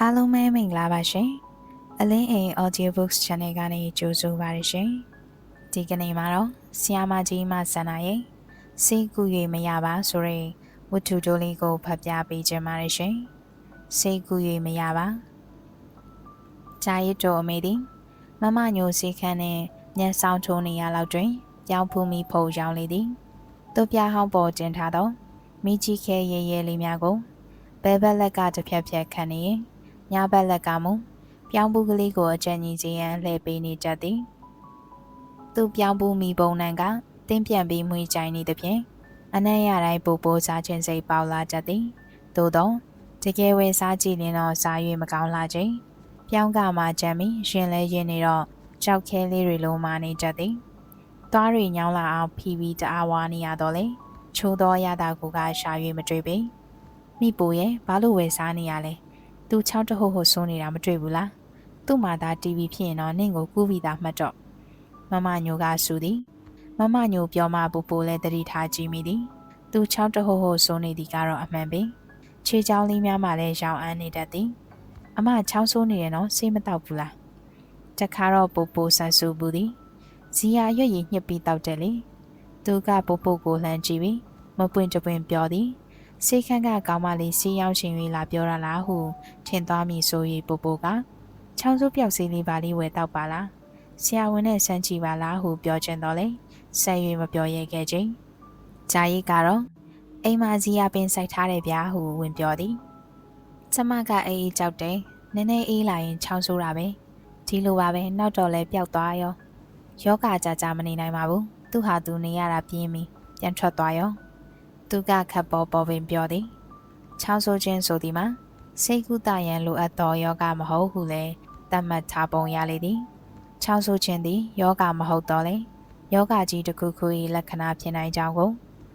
အားလုံးပဲမင်္ဂလာပါရှင်အလင်းအိမ် Audiobooks Channel ကနေကြိုဆိုပါရရှင်ဒီကနေ့မှာတော့ဆီယာမကြီးမဆန္ဒရဲ့စိတ်ကူ၍မရပါဆိုရင်ဝတ္ထုတိုးလေးကိုဖတ်ပြပေးခြင်းပါတယ်ရှင်စိတ်ကူ၍မရပါဂျာရစ်တော်အမေသည်မမညိုစီခန်းနဲ့ညက်ဆောင်ထိုးနေရလောက်တွင်ပြောင်းဖူးမိဖို့ရောင်းလေသည်သူပြဟောင်းပေါ်တင်ထားသောမိကြီးခဲရဲရဲလေးများကိုဘဲဘက်လက်ကတစ်ဖြက်ဖြက်ခံနေရင် ညဘက်လက်ကမူပြောင်းပူးကလေးကိုအကြံကြီးစီရန်လှည့်ပေးနေကြသည်သူပြောင်းပူးမိပုံနှံကတင်းပြန်ပြီးမွေးကြိုင်နေသဖြင့်အနက်ရတိုင်းပူပူစားခြင်းစိတ်ပေါလာကြသည်သို့သောတကယ်ဝဲစားကြည့်ရင်တော့စား၍မကောင်းလာခြင်းပြောင်းကမှကြံပြီးရှင်လဲရင်နေတော့ကြောက်ခဲလေးတွေလုံးမနေကြသည်သွားရီညောင်းလာအောင်ဖီပြီးတအားဝါနေရတော့လေချိုးသောရတာကိုကရှာ၍မတွေ့ပေမိပူရဲ့ဘာလို့ဝယ်စားနေရလဲ သူချောင်းတဟုတ်ဟုတ်စိုးနေတာမတွေ့ဘူးလားသူ့မှာသာ TV ဖြစ်ရင်တော့နင့်ကိုကူးပြီးသားမှတ်တော့မမညိုကဆူသည်မမညိုပြောမှပူပူလဲတတိထားကြည့်မိသည်သူချောင်းတဟုတ်ဟုတ်စိုးနေသည်ကတော့အမှန်ပင်ခြေချောင်းလေးများမှလည်းရောင်အန်းနေတတ်သည်အမချောင်းဆိုးနေရနော်ဆေးမတောက်ဘူးလားတခါတော့ပူပူဆန်ဆူဘူးသည်ဇီယာရွက်ရည်ညှစ်ပြီးတောက်တယ်လေသူကပူပူကိုလှမ်းကြည့်ပြီးမပွင့်တပွင့်ပြောသည် စေခန်းကကောင်းမလေးစီးရောက်ရှင်၍လာပြောရလားဟုထင်သွားမိဆို၍ပိုပိုကချောင်းစုပြောက်စီးလေးပါလေးဝယ်တော့ပါလားဆရာဝန်နဲ့ဆန်းကြည့်ပါလားဟုပြောချင်တော့လေဆက်၍မပြောရဲခဲ့ခြင်းဂျာရီကတော့အိမ်မကြီးရပင်စိုက်ထားတယ်ဗျာဟုဝင်ပြောသည်ကျမကအေးအေးကြောက်တယ်နည်းနည်းအေးလာရင်ချောင်းဆိုးတာပဲဒီလိုပါပဲနောက်တော့လဲပျောက်သွားရောယောဂကြကြမနေနိုင်ပါဘူးသူဟာသူနေရတာပြင်းပြီးပြန်ထွက်သွားရော သူကခပ်ပေါ်ပေါ်ပင်ပြောသည်ချောင်းဆိုးခြင်းဆိုသည်မှာစိတ်ကူးတရန်လိုအပ်သောယောဂမဟုတ်ဟုလည်းသတ်မှတ်ထားပုံရလေသည်ချောင်းဆိုးခြင်းသည်ယောဂမဟုတ်တော့လေယောဂကြီးတစ်ခုခု၏လက္ခဏာဖြစ်နိုင်ကြောင်းကို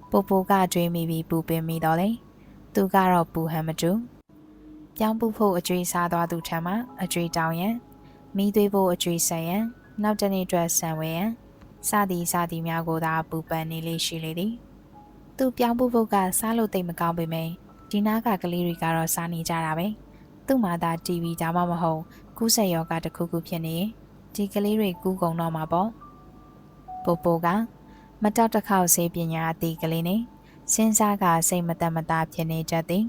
ပူပူကတွေးမိပြီးပူပင်မိတော့လေသူကတော့ပူဟန်မတူပြောင်းပူဖို့အကျွေးစားသွားသူထံမှအကျွေးတောင်းရန်မိသွေးဖို့အကျွေးဆက်ရန်နောက်တနေ့အတွက်ဆံဝဲရန်စသည်စသည်များကိုသာပူပန်နေလေးရှိလေသည် သူပြောင်းဖို့ဖို့ကစားလို့တိတ်မကောင်းပေမယ့်ဒီနားကကလေးတွေကတော့စားနေကြတာပဲသူ့မှာသာ TV ဒါမှမဟုတ်ကူးဆက်ယောဂတစ်ခုခုဖြစ်နေရင်ဒီကလေးတွေကူးကုန်တော့မှာပေါ့ပိုပိုကမတောက်တစ်ခေါက်ဆေးပညာအတီကလေးနဲ့စဉ်းစားကစိတ်မသက်မသာဖြစ်နေကြသည်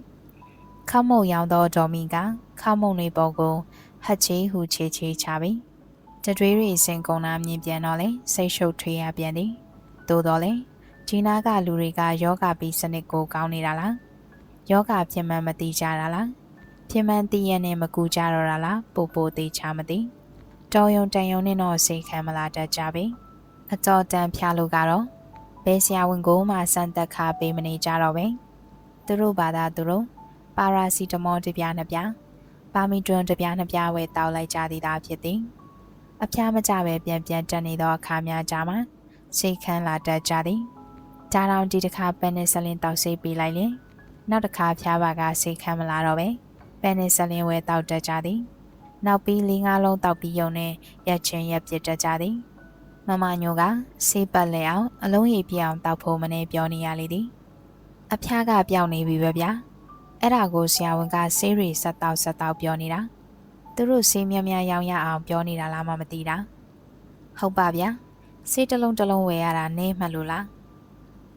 ခောက်မုံရောင်သောဒေါ်မီကခောက်မုံလေးပေါ်ကိုဟတ်ချေဟူချေချေချပြီးတတွေးရီစင်ကုန်လာမြင်ပြန်တော့လေစိတ်ရှုပ်ထွေးရပြန်သည်သို့တော်လေ ဒီနာကလူတွေကယောဂပြီးစနစ်ကိုကောင်းနေတာလားယောဂဖြစ်မှန်းမသိကြတာလားဖြစ်မှန်းသိရနဲ့မကူကြတော့တာလားပို့ပို့သေးချမသိတော်ယုံတန်ယုံနဲ့တော့စိတ်ခံမလာတတ်ကြပြီအတော်တန်ဖျားလို့ကတော့ဘယ်ဆရာဝန်ကိုမှစမ်းသက်ခါပေးမနေကြတော့ပဲသူတို့ဘာသာသူတို့ပါရာစီတမောတစ်ပြားနှစ်ပြားပါမီတွန်တစ်ပြားနှစ်ပြားဝယ်တောက်လိုက်ကြသည်သာဖြစ်သည်အဖျားမကြပဲပြန်ပြန်တက်နေသောအခါများကြမှာစိတ်ခံလာတတ်ကြသည် ဒါတောင်ဒီတစ်ခါပန်နီဆလင်တောက်ဆေးပေးလိုက်ရင်နောက်တစ်ခါဖျားပါကစိတ်ခံမလာတော့ပဲပန်နီဆလင်ဝဲတောက်တတ်ကြသည်နောက်ပြီးလေးငါးလုံးတောက်ပြီးယုံနဲ့ရက်ချင်းရက်ပြစ်တတ်ကြသည်မမညိုကဆေးပတ်လဲအောင်အလုံးရည်ပြအောင်တောက်ဖို့မနေပြောနေရလေသည်အဖျားကပြောင်းနေပြီပဲဗျာအဲ့ဒါကိုဆရာဝန်ကဆေးရီဆက်တောက်ဆက်တောက်ပြောနေတာသူတို့ဆေးမြများရောင်းရအောင်ပြောနေတာလားမမသိတာဟုတ်ပါဗျာဆေးတစ်လုံးတစ်လုံးဝယ်ရတာနည်းမှလို့လား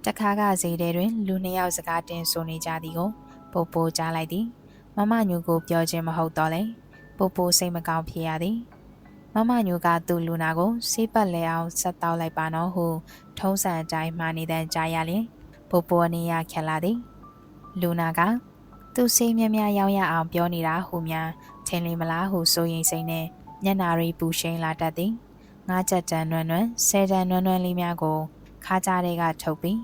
တခါကဈေးထဲတွင် လူနှစ်ယောက်စကားတင်ဆိုနေကြသည်ကိုပို့ပို့ကြားလိုက်သည်မမညူကိုပြောခြင်းမဟုတ်တော့လေပို့ပို့စိတ်မကောင်းဖြစ်ရသည်မမညူကသူ့လူနာကိုဆေးပတ်လဲအောင်ဆက်တောက်လိုက်ပါနော်ဟုထုံးစံအတိုင်းမှာနေတဲ့ကြားရလျင်ပို့ပို့အနေရခက်လာသည်လူနာကသူဆေးမြများရောင်းရအောင်ပြောနေတာဟုများထင်လေမလားဟုစိုးရိမ်စိတ်နဲ့ညနာရီပူရှိန်လာတတ်သည်ငါးချက်တန်နွမ်းနွမ်းဆယ်တန်နွမ်းနွမ်းလေးများကိုခါးကြားတွေကထုတ်ပြီး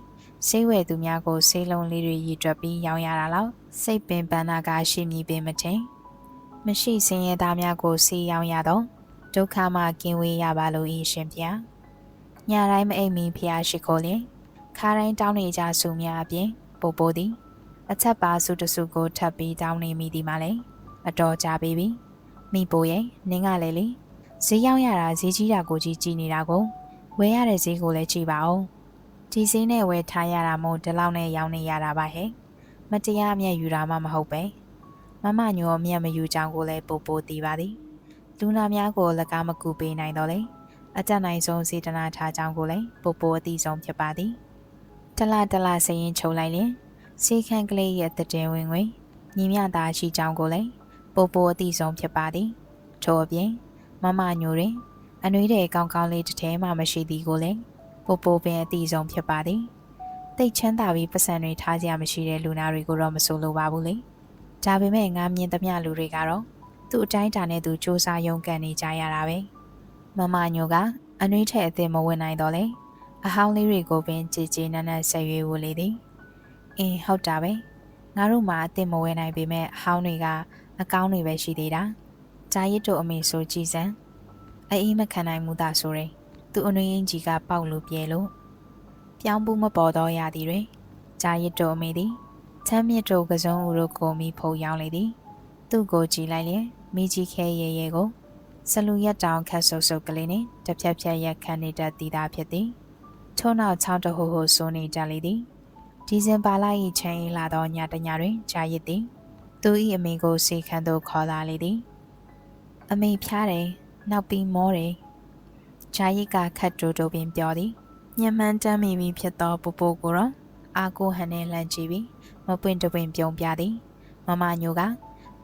ဆေးဝယ်သူများကိုဆေးလုံးလေးတွေရည်တွက်ပြီးရောင်းရတာလောက်စိတ်ပင်ပန်းနာကရှိမည်ပင်မထင်မရှိစင်ရသားများကိုဆေးရောင်းရတော့ဒုက္ခမှကင်းဝေးရပါလို့ဤရှင်ဖျားညတိုင်းမအိမ်မီဖျားရှိခိုးလင်ခါတိုင်းတောင်းနေကြစုများအပြင်ပို့ပို့သည်အချက်ပါစုတစုကိုထပ်ပြီးတောင်းနေမိသည်မလဲအတော်ကြပြီပြီမိပိုရဲ့နင်းကလည်းလေဈေးရောက်ရတာဈေးကြီးတာကိုကြီးကြည်နေတာကိုဝယ်ရတဲ့ဈေးကိုလည်းကြည့်ပါဦး ဒီဈေးနဲ့ဝယ်ထားရတာမို့ဒီလောက်နဲ့ရောင်းနေရတာပါဟဲ့မတရားအမျက်ယူတာမှမဟုတ်ပဲမမညိုအမျက်မယူကြောင်းကိုလည်းပို့ပို့တည်ပါသည်လူနာများကို၎င်းမကူပေးနိုင်တော့လေအကြနိုင်ဆုံးစေတနာထားကြောင်းကိုလည်းပို့ပို့အသိဆုံးဖြစ်ပါသည်တလတလစရင်ချုပ်လိုက်လင်စေခန့်ကလေးရဲ့တည်ဝင်ဝင်ညီမြတာရှိကြောင်းကိုလည်းပို့ပို့အသိဆုံးဖြစ်ပါသည်ထို့အပြင်မမညိုတွင်အနှွေးတဲ့ကောင်းကောင်းလေးတစ်ထဲမှမရှိသည်ကိုလည်း ပို့ပို့ပင်အသိဆုံးဖြစ်ပါသည်တိတ်ချမ်းသာပြီးပတ်စံတွေထားကြမရှိတဲ့လူနာတွေကိုတော့မဆိုလိုပါဘူးလေဒါပေမဲ့ငါမြင်သမျှလူတွေကတော့သူ့အတိုင်းတာနဲ့သူစူးစမ်းရုန်းကန်နေကြရတာပဲမမညိုကအနှွေးထက်အသစ်မဝင်နိုင်တော့လေအဟောင်းလေးတွေကိုပင်ကြည်ကြည်နက်နက်ဆက်ရွေးဝလေသည်အင်းဟုတ်တာပဲငါတို့မှအသစ်မဝင်နိုင်ပေမဲ့အဟောင်းတွေကအကောင်းတွေပဲရှိသေးတာဂျာရစ်တို့အမေဆိုကြည်စံအေးမခံနိုင်မှုသာဆိုရင် သူ့အနှွေးရင်ကြီးကပေါက်လို့ပြဲလို့ပြောင်းပူးမပေါ်တော့ရသည်တွင်ဂျာရစ်တို့အမေသည်ချမ်းမြစ်တို့ကစုံဦးတို့ကိုမိဖုံရောက်လေသည် သူ့ကိုကြည်လိုက်လျင်မိကြီးခဲရဲရဲကိုဆလူရက်တောင်ခတ်ဆုပ်ဆုပ်ကလေးနှင့်တစ်ဖြက်ဖြက်ရက်ခန့်နေတတ်သည်သာဖြစ်သည်ထို့နောက်ချောင်းတဟိုဟိုစိုးနေကြလေသည်ဒီဇင်ဘာလ၏ချိန်လာသောညတညတွင်ဂျာရစ်သည်သူ၏အမေကိုစေခန်းသို့ခေါ်လာလေသည်အမေဖျားတယ်နောက်ပြီးမောတယ် ဂျာရစ်ကခတ်တူတူပင်ပြောသည်ညမှန်တမ်းမိပြီဖြစ်သောပူပူကိုတော့အာကိုဟန်နဲ့လှမ်းကြည့်ပြီးမပွင့်တပွင့်ပြုံပြသည်မမညိုက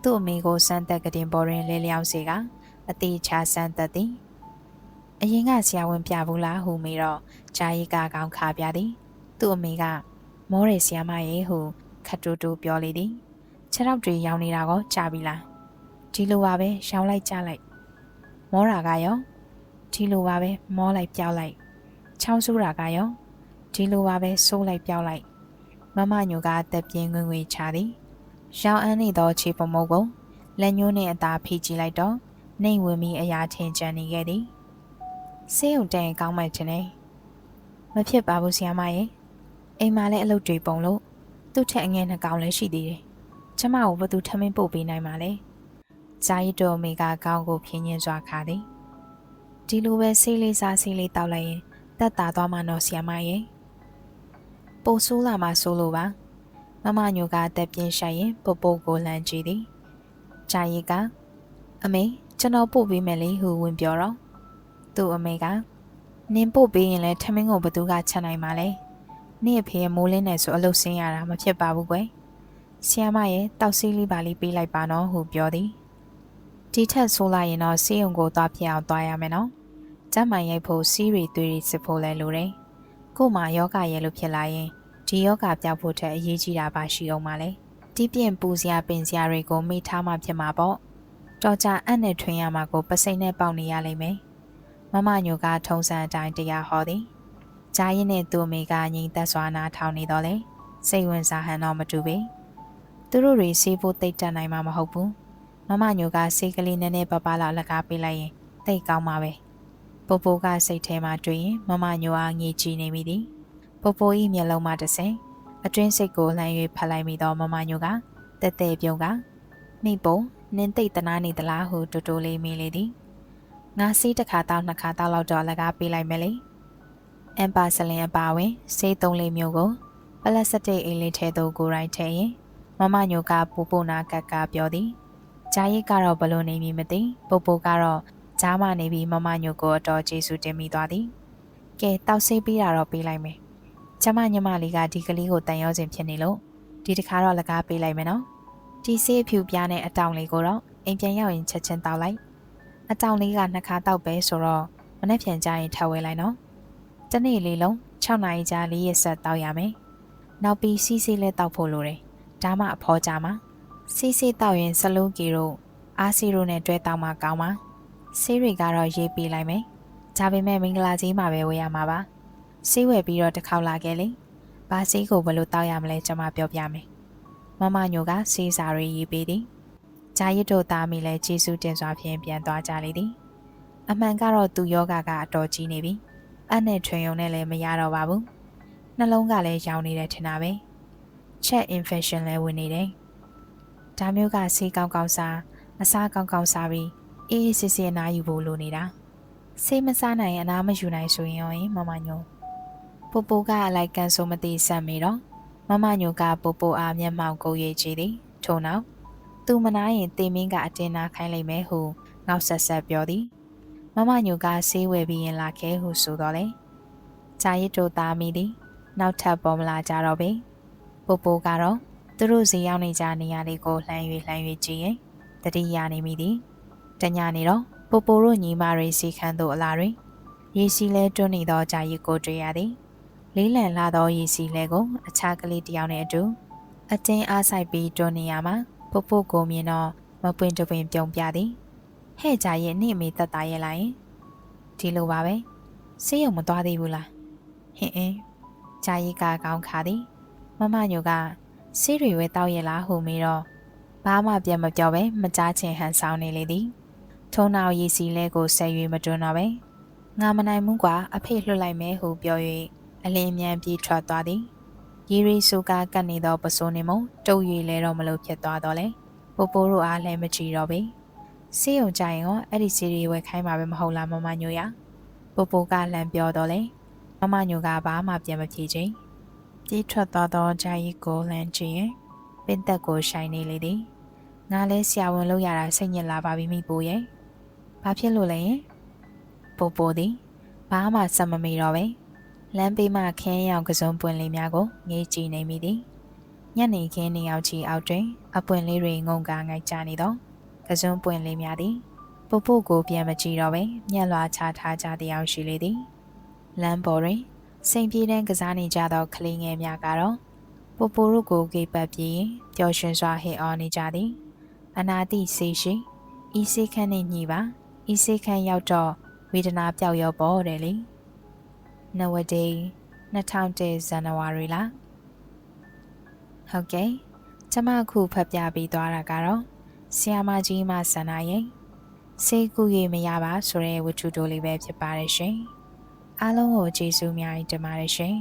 သူ့အမေကိုစမ်းသက်ကတင်ပေါ်တွင်လဲလျောင်းစေကအသေးချာစမ်းသက်သည်အရင်ကဆရာဝန်ပြဘူးလားဟုမေတော့ဂျာရီကကောင်းခါပြသည်သူ့အမေကမောတယ်ဆရာမရေဟုခတ်တူတူပြောလေသည်ခြေထောက်တွေရောင်းနေတာကိုကြားပြီလားဒီလိုပါပဲရောင်းလိုက်ကြလိုက်မောတာကရော ဒီလိုပါပဲမောလိုက်ပြောက်လိုက်ချောင်းဆိုးတာကရောဒီလိုပါပဲဆိုးလိုက်ပြောက်လိုက်မမညိုကတက်ပြင်းငွေငွေချသည်ရောင်အန်းနေသောခြေပမုတ်ကိုလက်ညှိုးနှင့်အသာဖိကြည့်လိုက်တော့နှိမ်ဝင်ပြီးအရာထင်ကြံနေခဲ့သည်ဆေးရုံတန်ကောင်းမှတင်နေမဖြစ်ပါဘူးဆရာမရဲ့အိမ်မှာလည်းအလုပ်တွေပုံလို့သူ့ထက်အငယ်နှစ်ကောင်လည်းရှိသေးတယ်ကျမကိုဘသူထမင်းပို့ပေးနိုင်မှာလဲဇာယီတော်မေကကောင်းကိုဖြင်းညင်းစွာခါသည် ဒီလိုပဲဆေးလေးစားဆေးလေးတောက်လိုက်ရင်တက်တာသွားမှတော့ဆရာမရဲ့ပိုဆိုးလာမှဆိုးလို့ပါမမညိုကတက်ပြင်းရှိုက်ရင်ပုပ်ပုပ်ကိုလှမ်းကြည့်သည်ဂျာရီကအမေကျွန်တော်ပို့ပေးမယ်လေဟုဝင်ပြောတော့သူ့အမေကနင်းပို့ပေးရင်လည်းထမင်းကိုဘသူကချက်နိုင်မှာလဲနေ့အဖေမိုးလင်းနေဆိုအလုတ်ဆင်းရတာမဖြစ်ပါဘူးကွယ်ဆီယမရဲ့တောက်စီးလေးပါလေးပေးလိုက်ပါနော်ဟုပြောသည် ဒီထက်ဆိုးလိုက်ရင်တော့ဆေးရုံကိုသွားပြအောင်သွားရမယ်နော်ကျမ်းမာရိုက်ဖို့စီးရီသွေးရီစစ်ဖို့လဲလိုတယ်ကို့မှာယောဂရဲလို့ဖြစ်လာရင်ဒီယောဂပြောက်ဖို့ထက်အရေးကြီးတာပါရှိအောင်ပါလေတီးပြင့်ပူစရာပင်စရာတွေကိုမိထားမှဖြစ်မှာပေါ့တော်ကြအံ့နဲ့ထွင်ရမှာကိုပစိမ့်နဲ့ပေါက်နေရလိမ့်မယ်မမညိုကထုံစံအတိုင်းတရားဟောသည်ဂျာရင်နဲ့သူ့အမေကငိမ်သက်စွာနားထောင်နေတော့လေစိတ်ဝင်စားဟန်တော့မတူပေသူတို့တွေဆေးဖို့တိတ်တက်နိုင်မှာမဟုတ်ဘူး မမညိုကဆေးကလေးနည်းနည်းပပလောက်လက်ကားပေးလိုက်ရင်တိတ်ကောင်းမှာပဲပိုပိုကစိတ်ထဲမှာတွေ့ရင်မမညိုအားငေးကြည့်နေမိသည်ပိုပို၏မျက်လုံးမှတဆင်အတွင်းစိတ်ကိုလှမ်း၍ဖတ်လိုက်မိသောမမညိုကတဲတဲပြုံးကမိပုံနင်းသိတ်တနာနေသလားဟုတူတူလေးမေးလေသည်ငါဆေးတစ်ခါတောက်နှစ်ခါတောက်လောက်တော့လကားပေးလိုက်မယ်လေအမ်ပါဆလင်အပါဝင်ဆေးသုံးလေးမျိုးကိုပလက်စတစ်အိတ်လေးထဲသို့ကိုယ်တိုင်ထည့်ရင်မမညိုကပူပူနာကက်ကပြောသည် ဂျာရစ်ကတော့ဘလို့နေမည်မသိပူပူကတော့ဂျားမနေပြီးမမညိုကိုအတော်ကျေးဇူးတင်မိသွားသည်ကဲတောက်ဆေးပေးတာတော့ပေးလိုက်မယ်ကျမညမလေးကဒီကလေးကိုတန်ရောစင်ဖြစ်နေလို့ဒီတခါတော့လကားပေးလိုက်မယ်နော်ဒီဆေးဖြူပြားနဲ့အတောင်လေးကိုတော့အိမ်ပြန်ရောက်ရင်ချက်ချင်းတောက်လိုက်အတောင်လေးကနှစ်ခါတောက်ပဲဆိုတော့မနေ့ပြန်ကြရင်ထပ်ဝဲလိုက်နော်တနေ့လေးလုံး6နာရီကြာလေးရက်ဆက်တောက်ရမယ်နောက်ပြီးစီးစီးလဲတောက်ဖို့လိုတယ်ဒါမှအဖော်ကြမှာ စီးစီးတောက်ရင်စလုံးကီတို့အားစီတို့နဲ့တွဲတောက်မှကောင်းပါဆေးတွေကတော့ရေးပေးလိုက်မယ်ဒါပေမဲ့မင်္ဂလာကြီးမှာပဲဝယ်ရမှာပါဆေးဝယ်ပြီးတော့တစ်ခေါက်လာခဲ့လေဘာဆေးကိုဘယ်လိုတောက်ရမလဲကျွန်မပြောပြမယ်မမညိုကဆေးစာတွေရေးပေးသည်ဂျာရစ်တို့သားမိလည်းကျေးဇူးတင်စွာဖြင့်ပြန်သွားကြလေသည်အမှန်ကတော့သူယောဂကအတော်ကြီးနေပြီအဲ့နဲ့ထွင်ယုံနဲ့လည်းမရတော့ပါဘူးနှလုံးကလည်းရောင်နေတယ်ထင်တာပဲချက် infection လည်းဝင်နေတယ် ဒါမျိုးကဆေးကောင်းကောင်းစားအစားကောင်းကောင်းစားပြီးအေးအေးဆေးဆေးအနားယူဖို့လိုနေတာဆေးမစားနိုင်ရင်အနားမယူနိုင်ဆိုရင်ရောမမညိုပူပူကအလိုက်ကန်ဆိုမသိဆက်မိတော့မမညိုကပူပူအားမျက်မှောင်ကိုရိပ်ကြည့်သည်ထို့နောက်သူမနာရင်တေမင်းကအတင်းနာခိုင်းလိုက်မယ်ဟုငေါက်ဆက်ဆက်ပြောသည်မမညိုကဆေးဝယ်ပြီးရင်လာခဲဟုဆိုတော့လေဂျာရစ်တို့သားမိသည် နောက်ထပ်ပေါ်မလာကြတော့ပေပိုပိုကတော့ သူတို့စီရောက်နေကြနေရာလေးကိုလှမ်း၍လှမ်း၍ကြည့်ရင်တတိယနေမိသည်တညနေတော့ပိုပိုတို့ညီမတွေစီခန်းသို့အလာတွင်ရေစီလဲတွန်းနေသောဂျာရစ်ကိုတွေ့ရသည်လေးလံလာသောရေစီလဲကိုအခြားကလေးတစ်ယောက်နဲ့အတူအတင်းအားဆိုင်ပြီးတွန်းနေရမှာပိုပိုကိုမြင်တော့မပွင့်တပွင့်ပြုံပြသည်ဟဲ့ဂျာရစ်နှင့်မေတက်တာရဲ့လိုက်ရင်ဒီလိုပါပဲဆေးရုံမသွားသေးဘူးလားဟင်အင်းဂျာရစ်ကကောင်းခါသည်မမညိုက ဆေးတွေဝဲတောက်ရလားဟုမေးတော့ဘာမှပြန်မပြောပဲမကြားချင်ဟန်ဆောင်နေလေသည်ထုံနောက်ရည်စီလဲကိုဆက်၍မတွန်းတော့ပဲငါမနိုင်ဘူးကွာအဖေလွှတ်လိုက်မယ်ဟုပြော၍အလင်းမြန်ပြေးထွက်သွားသည်ရီရီဆူကကတ်နေသောပစိုးနေမုံတုပ်၍လဲတော့မလို့ဖြစ်သွားတော့လေပိုပိုတို့အားလည်းမကြည့်တော့ပေဆေးရုံကြရင်ရောအဲ့ဒီစီရီဝယ်ခိုင်းမှာပဲမဟုတ်လားမမညိုရပိုပိုကလန့်ပြောတော့လေမမညိုကဘာမှပြန်မဖြေချင် ပြေးထွက်သွားသောဂျာကြီးကိုလန့်ကြည့်ရင်ပင်သက်ကိုရှိုင်နေလေသည်ငါလဲဆရာဝန်လုပ်ရတာစိတ်ညစ်လာပါပြီမိပိုရဲ့ဘာဖြစ်လို့လဲပိုပိုသည်ဘာမှစမမေတော့ပဲလမ်းပေးမှခင်းရောင်ကစုံပွင့်လေးများကိုငေးကြည့်နေမိသည်ညနေခင်းနေအောင်ချီအောက်တွင် အပွင့်လေးတွေငုံကာငိုက်ကြနေသောကစုံပွင့်လေးများသည်ပိုပိုကိုပြန်မကြည့်တော့ပဲမျက်လွှာချထားကြတဲ့အောင်ရှိလေသည်လမ်းပေါ်တွင် စိန်ပြေးတန်းကစားနေကြသောကလေးငယ်များကတော့ပိုပိုတို့ကိုကေပတ်ပြီးပျော်ရွှင်စွာဟစ်အော်နေကြသည်အနာတိစေရှိဤစေခန်းနှင့်ညီပါဤစေခန်းရောက်တော့ဝေဒနာပြောက်ရောပေါ်တယ်လေနဝဒေ2010ဇန်နဝါရီလဟုတ်ကဲ့ကျမအခုဖတ်ပြပေးသွားတာကတော့ဆီယာမကြီးမဆန္ဒရဲ့စေကူ၍မရပါဆိုတဲ့ဝတ္ထုတိုလေးပဲဖြစ်ပါတယ်ရှင် အားလုံးကိုကျေးဇူးများတင်ပါတယ်ရှင်